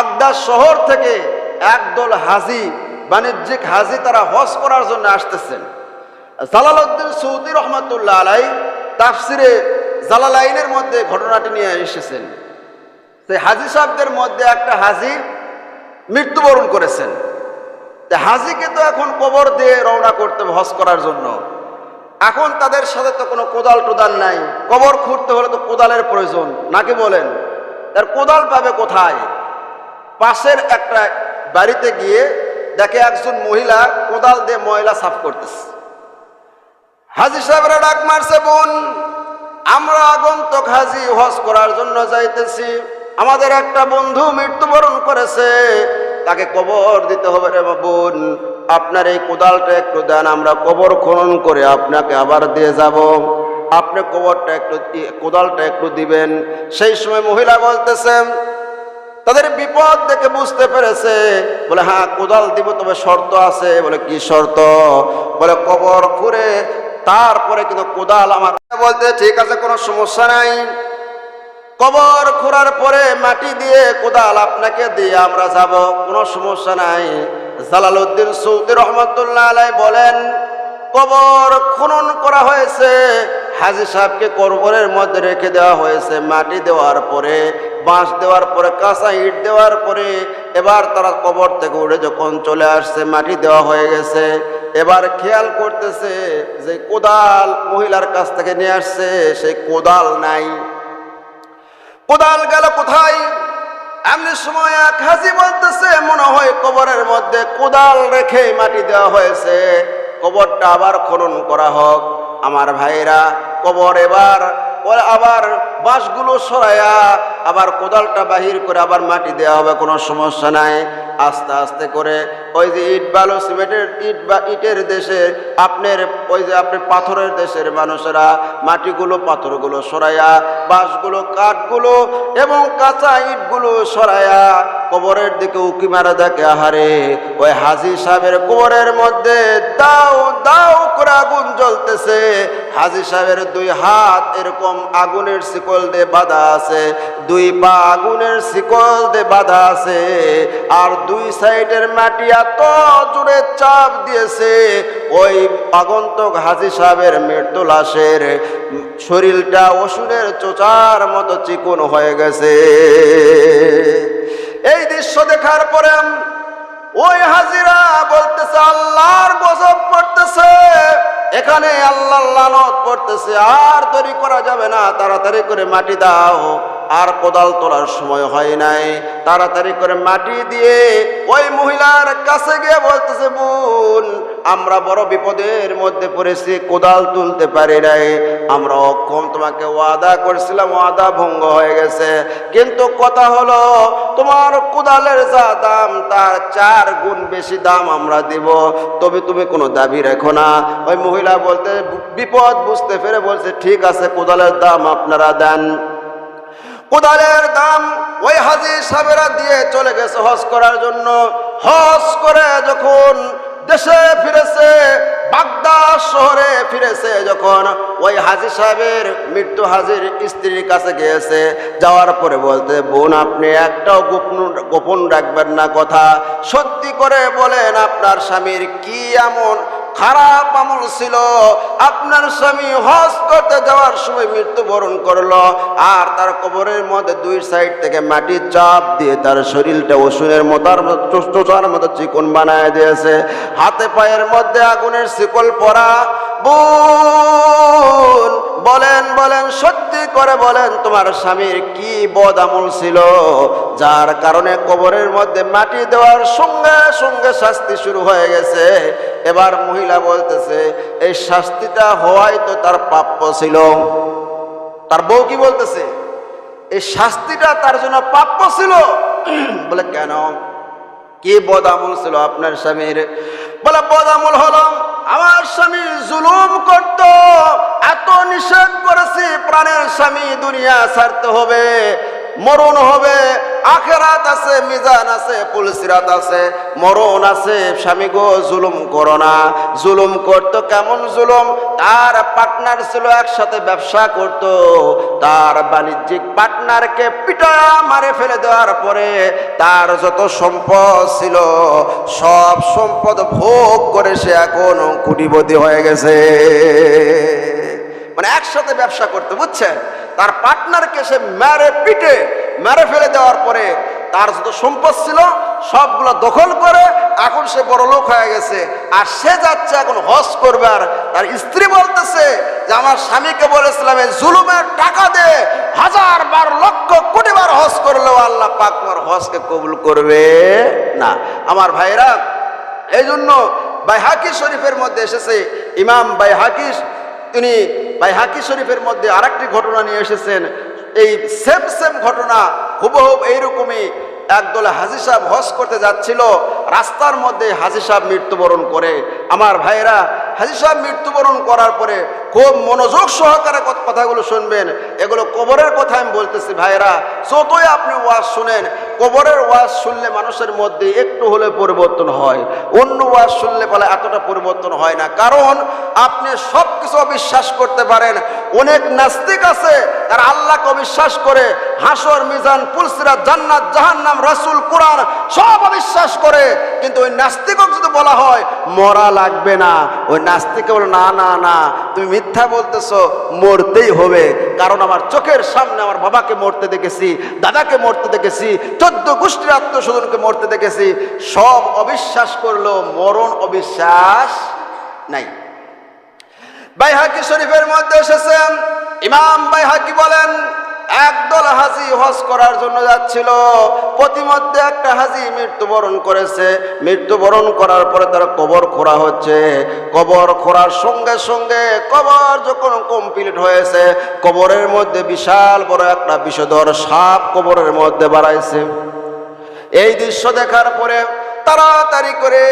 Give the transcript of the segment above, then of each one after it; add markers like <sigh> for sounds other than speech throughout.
আগদা শহর থেকে একদল হাজি, বাণিজ্যিক হাজি তারা হজ করার জন্য আসতেছেন। জালালউদ্দিন সৌদি রহমতুল্লাহ আলাই তাফসিরে জালালাইনের মধ্যে ঘটনাটি নিয়ে এসেছেন। সেই হাজি সাহেবদের মধ্যে একটা হাজি মৃত্যুবরণ করেছেন। হাজিকে তো এখন কবর দিয়ে রওনা করতে হবে হজ করার জন্য। এখন তাদের সাথে তো কোনো কোদাল টোদাল নাই। কবর খুঁড়তে হলে তো কোদালের প্রয়োজন। নাকি বলেন? তার কোদাল পাবে কোথায়? পাশের একটা বাড়িতে গিয়ে দেখে একজন মহিলা কোদাল দিয়ে ময়লা সাফ করতেছে। হাজি সাহেবরা ডাক মারছে, বোন, আমরা আগন্তক হাজি হজ করার জন্য যাইতেছি। আমাদের একটা বন্ধু মৃত্যুবরণ করেছে। তাকে কবর দিতে হবে রে বোন। আপনার এই কোদালটা একটু দেন, আমরা কবর খনন করে আপনাকে আবার দিয়ে যাব। আপনি কবরটা একটু কোদালটা একটু দিবেন। সেই সময় মহিলা বলতেছেন তাদের বিপদ দেখে বুঝতে পেরেছে। বলে হ্যাঁ কোদাল দিব, তবে শর্ত আছে। বলে, কি শর্ত? বলে, কবর খুঁড়ে তারপরে কিন্তু কোদাল আমার বলতে, ঠিক আছে, কোনো সমস্যা নাই। কবর খোঁড়ার পরে মাটি দিয়ে কোদাল আপনাকে দিয়ে আমরা যাব, কোনো সমস্যা নাই। জালালউদ্দিন সৌদি রহমতুল্লাহ আলাই বলেন, কবর খনন করা হয়েছে। হাজি সাহেবকে কবরের মধ্যে রেখে দেওয়া হয়েছে মাটি দেওয়ার পরে বাঁশ দেওয়ার পরে, কাঁচা ইট দেওয়ার পরে, এবার তারা কবর থেকে উঠে যখন চলে আসছে, মাটি দেওয়া হয়ে গেছে। এবার খেয়াল করতেছে যে কোদাল মহিলার কাছ থেকে নিয়ে আসছে সেই কোদাল নাই। কোদাল গেল কোথায়? এমনি সময় এক হাজি বলতেছে, মনে হয় কবরের মধ্যে কোদাল রেখে মাটি দেওয়া হয়েছে। কবরটা আবার খনন করা হোক। আমার ভাইরা, কবর এবার ওর আবার বাঁশগুলো সরাইয়া আবার কোদালটা বাহির করে আবার মাটি দেওয়া হবে, কোনো সমস্যা নাই। আস্তে আস্তে করে, ওই যে ইট বালু সিমেন্টের, ইট বা ইটের দেশে আপনার, ওই যে আপনি পাথরের দেশের মানুষেরা মাটিগুলো, পাথরগুলো সরাইয়া, বাঁশগুলো, কাঠগুলো এবং কাঁচা ইটগুলো সরাইয়া কবরের দিকে উকি মারা দেখে, আহারে, ওই হাজি সাহেবের কবরের মধ্যে দাও দাও করে আগুন জ্বলতেছে। হাজি সাহেবের দুই হাত এরকম আগুনের শিকল দিয়ে বাঁধা আছে, দুই পা আগুনের শিকল দিয়ে বাঁধা আছে, আর দুই সাইডের মাটি এত জোরে চাপ দিয়েছে, ওই আগন্তক হাজি সাহেবের মৃত্যু লাশের শরীরটা ওষুধের চোচার মতো চিকন হয়ে গেছে। এই দৃশ্য দেখার পরে ওই হাজিরা বলতেছে, আল্লাহর গজব পড়তেছে, এখানে আল্লাহ লানত পড়তেছে, আর তৈরি করা যাবে না, তাড়াতাড়ি করে মাটি দাও। আর কোদাল তোলার সময় হয় নাই। তাড়াতাড়ি করে মাটি দিয়ে ওই মহিলার কাছে গিয়ে বলতেছে, বোন, আমরা বড় বিপদের মধ্যে পড়েছি, কোদাল তুলতে পারি নাই। আমরা অক্ষম তোমাকে ওয়াদা করেছিলাম, ওয়াদা ভঙ্গ হয়ে গেছে। কিন্তু কথা হলো, তোমার কোদালের যা দাম, তার চার গুণ বেশি দাম আমরা দিব। তবে তুমি কোনো দাবি রেখো না। ওই মহিলা বলতে বিপদ বুঝতে পেরে বলছে, ঠিক আছে, কোদালের দাম আপনারা দেন। কোদালের দাম ওই হাজি সাহেবেরা দিয়ে চলে গেছে হজ করার জন্য। হজ করে যখন দেশে ফিরেছে, বাগদাদ শহরে ফিরেছে, যখন ওই হাজি সাহেবের মৃত্যু হাজির স্ত্রীর কাছে গিয়েছে, যাওয়ার পরে বলতে, বোন, আপনি একটাও গোপন গোপন রাখবেন না কথা। সত্যি করে বলেন, আপনার স্বামীর কি এমন খারাপ আমল ছিল। আপনার স্বামী হজ করতে যাওয়ার সময় মৃত্যুবরণ করল আর তার কবরের মধ্যে দুই সাইড থেকে মাটির চাপ দিয়ে তার শরীরটা ওষুধের মতার চোচার মতো চিকন বানায় দিয়েছে। হাতে পায়ের মধ্যে আগুনের শিকল পরা বলেন বলেন, সত্যি করে বলেন, তোমার স্বামীর কি বদ আমল ছিল? যার কারণে কবরের মধ্যে মাটি দেওয়ার সঙ্গে সঙ্গে শাস্তি শুরু হয়ে গেছে। এবার মহিলা বলতেছে, এই শাস্তিটা হওয়াই তো তার প্রাপ্য ছিল। তার বউ কি বলতেছে, এই শাস্তিটা তার জন্য প্রাপ্য ছিল? <clears throat> বলে, কেন? কি বদ আমল ছিল আপনার স্বামীর? বলে, বদ আমল হলো আমার স্বামী জুলুম করত এত নিষেধ করেছি প্রাণের স্বামী দুনিয়া ছাড়তে হবে মরণ হবে আখেরাত আছে, মিজান আছে পুলসিরাত আছে, মরণ আছে, স্বামী গো, জুলুম করো না। জুলুম করতো কেমন জুলুম? তার পার্টনার ছিল একসাথে ব্যবসা করত। তার বাণিজ্যিক পার্টনারকে পিটায়া মারে ফেলে দেওয়ার পরে তার যত সম্পদ ছিল, সব সম্পদ ভোগ করে সে এখন কুটিপতি হয়ে গেছে। মানে একসাথে ব্যবসা করতে, বুঝছেন? তার পার্টনারকে সে মেরে পিটে, মেরে ফেলে দেওয়ার পরে তার যত সম্পদ ছিল, সবগুলো দখল করে এখন সে বড় লোক হয়ে গেছে। আর সে যাচ্ছে এখন হজ করবে আর তার স্ত্রী বলতেছে যে, আমার স্বামীকে বলেছিলাম, এই জুলুমের টাকা দে, হাজার বার, লক্ষ কোটি বার হজ করলেও আল্লাহ পাক তোমার হজকে কবুল করবে না। আমার ভাইরা এই জন্য বাইহাকি শরীফের মধ্যে এসেছে ইমাম বাইহাকি তিনি ভাই হাকি শরীফের মধ্যে আরেকটি ঘটনা নিয়ে এসেছেন। এই সেম সেম ঘটনা হুবহুব এইরকমই একদল হাজি সাহেব হজ করতে যাচ্ছিল, রাস্তার মধ্যে হাজি সাহেব মৃত্যুবরণ করে। আমার ভাইয়েরা, হাজি সাহেব মৃত্যুবরণ করার পরে খুব মনোযোগ সহকারে কথাগুলো শুনবেন। এগুলো কবরের কথা আমি বলতেছি ভাইরা যতই আপনি ওয়াজ শুনেন, কবরের ওয়াজ শুনলে মানুষের মধ্যে একটু হলে পরিবর্তন হয়। অন্য ওয়াজ শুনলে বলে এতটা পরিবর্তন হয় না। কারণ আপনি সব কিছু অবিশ্বাস করতে পারেন। অনেক নাস্তিক আছে, তারা আল্লাহকে অবিশ্বাস করে, হাসর, মিজান পুলসিরা জান্নাত, জাহান্নাম, রাসূল, কোরআন সব অবিশ্বাস করে। কিন্তু ওই নাস্তিকক যদি বলা হয়, মরা লাগবে না। ওই নাস্তিকে বলে, না না না, তুমি মিথ্যা বলতেছ, মরতেই হবে। কারণ আমার চোখের সামনে আমার বাবাকে মরতে দেখেছি, দাদাকে মরতে দেখেছি, চোদ্দ গোষ্ঠীর আত্মস্বজনকে মরতে দেখেছি। সব অবিশ্বাস করল, মরণ অবিশ্বাস নাই। বাইহাকি শরীফের মধ্যে এসেছেন। ইমাম বাইহাকি বলেন একদল হাজি হজ করার জন্য যাচ্ছিল। প্রতিমধ্যে একটা হাজি মৃত্যুবরণ করেছে। মৃত্যুবরণ করার পরে তার কবর খোঁড়া হচ্ছে। কবর খোঁড়ার সঙ্গে সঙ্গে কবর যখন কমপ্লিট হয়েছে, কবরের মধ্যে বিশাল বড় একটা বিষধর সাপ কবরের মধ্যে বাড়াইছে। এই দৃশ্য দেখার পরে তাড়াতাড়ি করে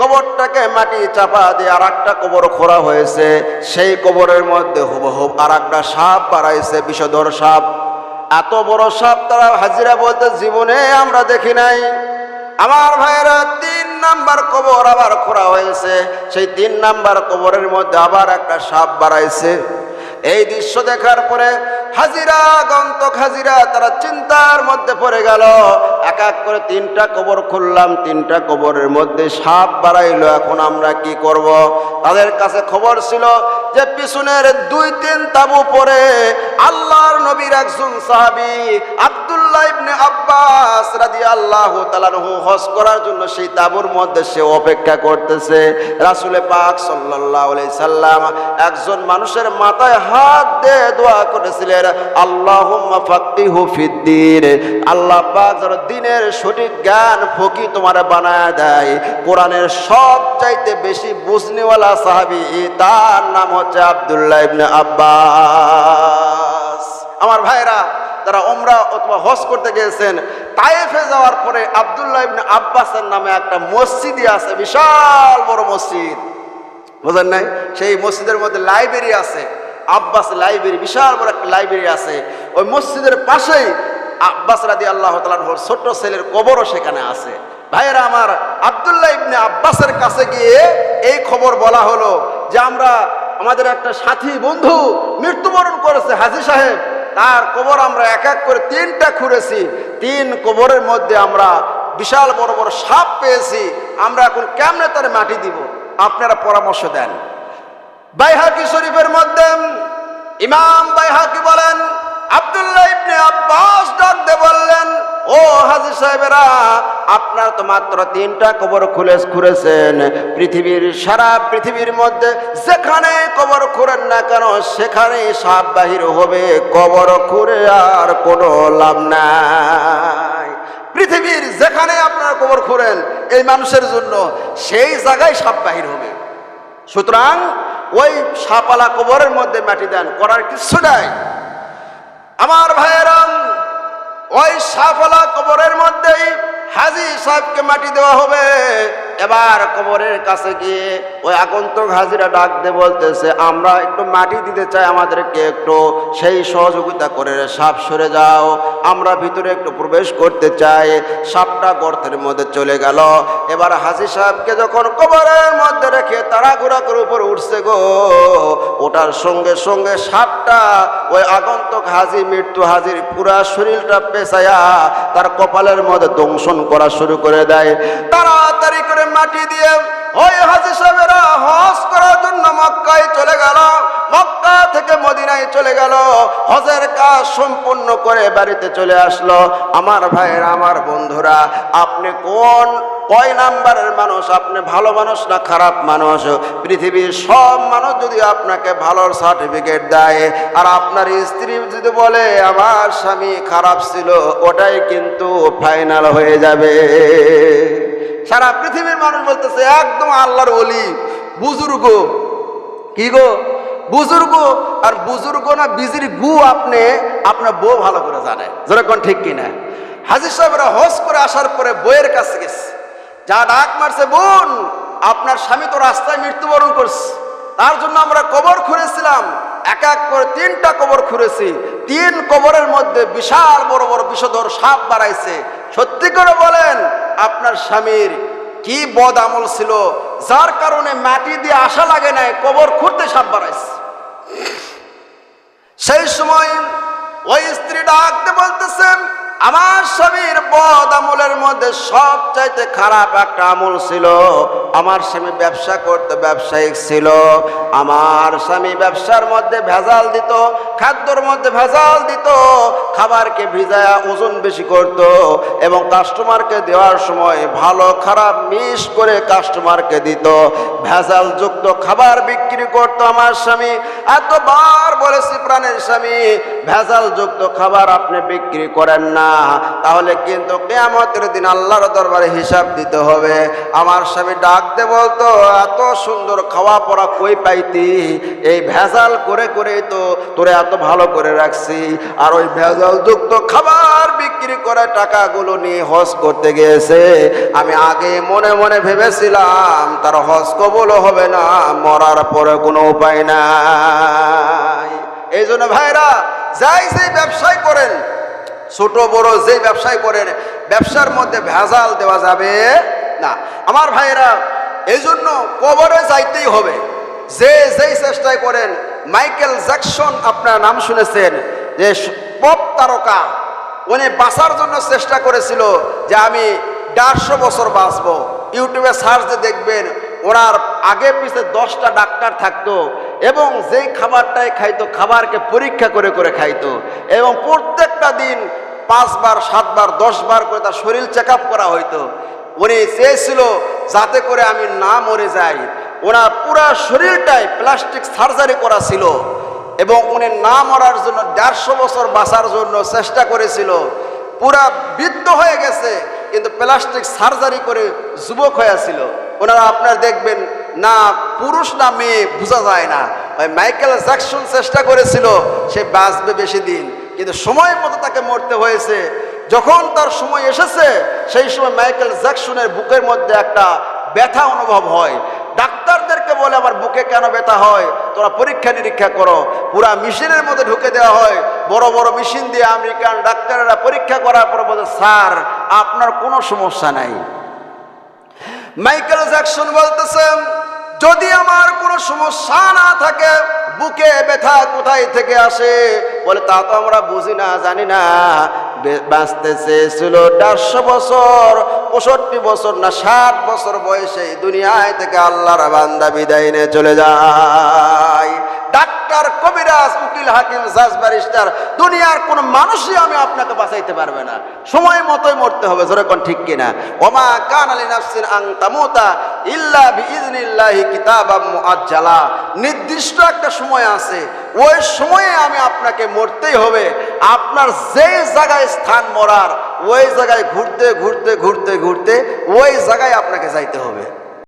কবরটাকে মাটি চাপা দিয়ে আর একটা কবর খোঁড়া হয়েছে। সেই কবরের মধ্যে হুবহুব আর একটা সাপ বাড়াইছে, বিষধর সাপ। এত বড় সাপ তারা হাজিরা বলতে জীবনে আমরা দেখি নাই। আমার ভাইয়েরা তিন নাম্বার কবর আবার খোঁড়া হয়েছে। সেই তিন নাম্বার কবরের মধ্যে আবার একটা সাপ বাড়াইছে। এই দৃশ্য দেখার পরে হাজিরা, গন্তক হাজিরা, তারা চিন্তার মধ্যে পড়ে গেল। এক এক করে তিনটা কবর খুললাম, তিনটা কবরের মধ্যে সাপ বাড়াইলো। এখন আমরা কি করব। তাদের কাছে খবর ছিল যে পিছনের দুই তিন তাবু পরে আল্লাহর নবীর একজন সাহাবি আব্দুল্লাহ ইবনে আব্বাস রাদি আল্লাহ তালানহু হজ করার জন্য সেই তাবুর মধ্যে সে অপেক্ষা করতেছে। রাসুলে পাক সাল্লাহ সাল্লাম একজন মানুষের মাথায় হাত দিয়ে দোয়া করেছিলেন আল্লাহ ফাক্তিহু ফিদ্দিন আল্লাহ পাক যেন দিনের সঠিক জ্ঞান ফকি তোমার বানায় দেয়। কোরআনের সব চাইতে বেশি বুঝনিওয়ালা সাহাবি তার নাম হচ্ছে আব্দুল্লাহ ইবনে আব্বাস। আমার ভাইরা যারা ওমরা অথবা হজ করতে গিয়েছেন, তায়েফে যাওয়ার পরে আব্দুল্লাহ ইবনে আব্বাসের নামে একটা মসজিদই আছে, বিশাল বড় মসজিদ। বোঝেন নাই? সেই মসজিদের মধ্যে লাইব্রেরি আছে, আব্বাস লাইব্রেরি, বিশাল বড় একটা লাইব্রেরি আছে। ওই মসজিদের পাশেই আব্বাস রাদি আল্লাহ তালাহর ছোট্ট ছেলের কবরও সেখানে আছে। ভাইয়েরা আমার আব্দুল্লাহ ইবনে আব্বাসের কাছে গিয়ে এই খবর বলা হলো যে আমরা, আমাদের একটা সাথী বন্ধু মৃত্যুবরণ করেছে হাজি সাহেব। তার কবর আমরা এক এক করে তিনটা খুঁড়েছি। তিন কবরের মধ্যে আমরা বিশাল বড় বড় সাপ পেয়েছি। আমরা এখন কেমনে তার মাটি দিব? আপনারা পরামর্শ দেন। বাইহাকি শরীফের মধ্যে ইমাম বাইহাকি বলেন, আব্দুল্লাহ ইবনে আব্বাস হাজি সাহেবেরা, আপনার তো মাত্র তিনটা কবর খুলে খুঁড়েছেন পৃথিবীর সারা পৃথিবীর মধ্যে যেখানে কবর খুঁড়েন না কেন, সেখানে সাপ বাহির হবে, কবর খুঁড়ে আর কোনো লাভ নাই। পৃথিবীর যেখানে আপনারা কবর খুঁড়েন এই মানুষের জন্য সেই জায়গায় সাপ বাহির হবে। সুতরাং ওই সাপালা কবরের মধ্যে মাটি দেন, করার কিছু নাই। আমার ভাইয়েরাম ওই সাফলা কবরের মধ্যেই হাজি সাহেবকে মাটি দেওয়া হবে। এবার কবরের কাছে গিয়ে ওই আগন্তক হাজিরা ডাক দিয়ে বলতেছে, আমরা একটু মাটি দিতে চাই আমাদেরকে একটু, সেই সহযোগিতা করে সাপ সরে যাও। আমরা ভিতরে একটু প্রবেশ করতে চাই। সাপটা গর্তের মধ্যে চলে গেল। এবার হাজি সাহেবকে যখন কবরের মধ্যে রেখে তাড়াঘোড়া করে উপরে উঠছে গো ওটার সঙ্গে সঙ্গে সাপটা ওই আগন্তক হাজি, মৃত্যু হাজির পুরা শরীরটা পেঁচায়া তার কপালের মধ্যে দংশন করা শুরু করে দেয়। তাড়াতাড়ি করে মাটি দিয়ে ওই হাজি সাহেবেরা হজ করার জন্য মক্কায় চলে গেল। মক্কা থেকে মদিনায় চলে গেল। হজের কাজ সম্পূর্ণ করে বাড়িতে চলে আসলো। আমার ভাইয়েরা, আমার বন্ধুরা, আপনি কোন কয় নাম্বারের মানুষ? আপনি ভালো মানুষ না খারাপ মানুষ? পৃথিবীর সব মানুষ যদি আপনাকে ভালোর সার্টিফিকেট দেয়, আর আপনার স্ত্রী যদি বলে, আমার স্বামী খারাপ ছিল ওটাই কিন্তু ফাইনাল হয়ে যাবে। সারা পৃথিবীর মানুষ বলতেছে, একদম আল্লাহর অলি বুজুর্গ। কি গো? বুজুর্গ। আর বুজুর্গ না বিজির গু আপনি, আপনার বউ ভালো করে জানে। যেরকম ঠিক কিনা? হাজির সাহেবরা হজ করে আসার পরে বইয়ের কাছে গেছে। যা ডাক মারছে, বোন, আপনার স্বামী তো রাস্তায় মৃত্যুবরণ করছে। তার জন্য আমরা কবর খুঁড়েছিলাম। এক এক করে তিনটা কবর খুঁড়েছি। তিন কবরের মধ্যে বিশাল বড় বড় বিষধর সাপ বাড়াইছে। সত্যি করে বলেন, আপনার স্বামীর কি বদ আমল ছিল? যার কারণে মাটি দিয়ে আশা লাগে নাই, কবর খুঁড়তে সাপ বাড়াইছে। সেই সময় আমার স্বামীর বদ আমলের মধ্যে সব চাইতে খারাপ একটা আমল ছিল। আমার স্বামী ব্যবসা করতে, ব্যবসায়িক ছিল। আমার স্বামী ব্যবসার মধ্যে ভেজাল দিত, খাদ্যর মধ্যে ভেজাল দিত, খাবারকে ভিজায়া ওজন বেশি করত এবং কাস্টমারকে দেওয়ার সময় ভালো, খারাপ, মিস করে কাস্টমারকে দিত। ভেজাল যুক্ত খাবার বিক্রি করত আমার স্বামী। এতবার বলেছি প্রাণের স্বামী ভেজাল যুক্ত খাবার আপনি বিক্রি করেন না। তাহলে কিন্তু কেয়ামতের দিন আল্লাহর দরবারে হিসাব দিতে হবে। আমার স্বামী ডাকতে বলতো, এত সুন্দর খাওয়া পড়া কই পাইতি? এই ভেজাল করে করেই তো তোরে এত ভালো করে রাখছি। আর ওই ভেজাল যুক্ত খাবার বিক্রি করে টাকাগুলো নিয়ে হজ করতে গিয়েছে। আমি আগে মনে মনে ভেবেছিলাম, তার হজ কবলও হবে না, মরার পরে কোনো উপায় নাই। এই জন্য ভাইরা, যাই সেই ব্যবসায় করেন ছোট, বড় যে ব্যবসায় করেন, ব্যবসার মধ্যে ভেজাল দেওয়া যাবে না। আমার ভাইয়েরা এই জন্য কবরে যাইতেই হবে। যে, যেই চেষ্টায় করেন, মাইকেল জ্যাকসন আপনার নাম শুনেছেন, যে পপ তারকা, উনি বাঁচার জন্য চেষ্টা করেছিল যে আমি দেড়শো বছর বাঁচবো। ইউটিউবে সার্চ দেখবেন, ওনার আগে পিছে দশটা ডাক্তার থাকতো এবং যেই খাবারটাই খাইতো, খাবারকে পরীক্ষা করে করে খাইতো। এবং প্রত্যেকটা দিন পাঁচবার, সাতবার, দশবার করে তার শরীর চেক করা হইতো। উনি চেয়েছিল যাতে করে আমি না মরে যাই। ওনার পুরা শরীরটাই প্লাস্টিক সার্জারি করা ছিল এবং উনি না মরার জন্য দেড়শো বছর বাঁচার জন্য চেষ্টা করেছিল। পুরা বৃদ্ধ হয়ে গেছে, কিন্তু প্লাস্টিক সার্জারি করে যুবক হয়েছিল ওনারা আপনার দেখবেন, না পুরুষ, না মেয়ে বোঝা যায় না। ওই মাইকেল জ্যাকসন চেষ্টা করেছিল, সে বাঁচবে বেশি দিন। কিন্তু সময় মতো তাকে মরতে হয়েছে। যখন তার সময় এসেছে, সেই সময় মাইকেল জ্যাকসনের বুকের মধ্যে একটা ব্যথা অনুভব হয়। ডাক্তারদেরকে বলে, আমার বুকে কেন ব্যথা হয়? তোরা পরীক্ষা নিরীক্ষা করো। পুরা মেশিনের মধ্যে ঢুকে দেওয়া হয়। বড় বড় মেশিন দিয়ে আমেরিকান ডাক্তারেরা পরীক্ষা করার পর বলে, স্যার, আপনার কোনো সমস্যা নাই। মাইকেল জ্যাকসন বলতেছেন যদি আমার কোনো সমস্যা না থাকে, বুকে ব্যথা কোথায় থেকে আসে? বলে, তা তো আমরা বুঝি না, জানি না। বাঁচতে চেয়েছিল চারশো বছর, পঁয়ষট্টি বছর না ষাট বছর বয়সে দুনিয়ায় থেকে আল্লাহর বান্দা বিদায় নিয়ে চলে যায়। উকিল হাকিম, জাজ ব্যারিস্টার, দুনিয়ার কোন মানুষই আমি আপনাকে বাঁচাইতে পারবে না। সময় মতোই মরতে হবে ঠিক কিনা? ওমা কান আলী নাফসিন আং তামুতা ইল্লা নির্দিষ্ট একটা সময় আছে, ওই সময়ে আমি আপনাকে মরতেই হবে। আপনার যে জায়গায় স্থান মরার, ওই জায়গায় ঘুরতে ঘুরতে ঘুরতে ঘুরতে, ওই জায়গায় আপনাকে যাইতে হবে।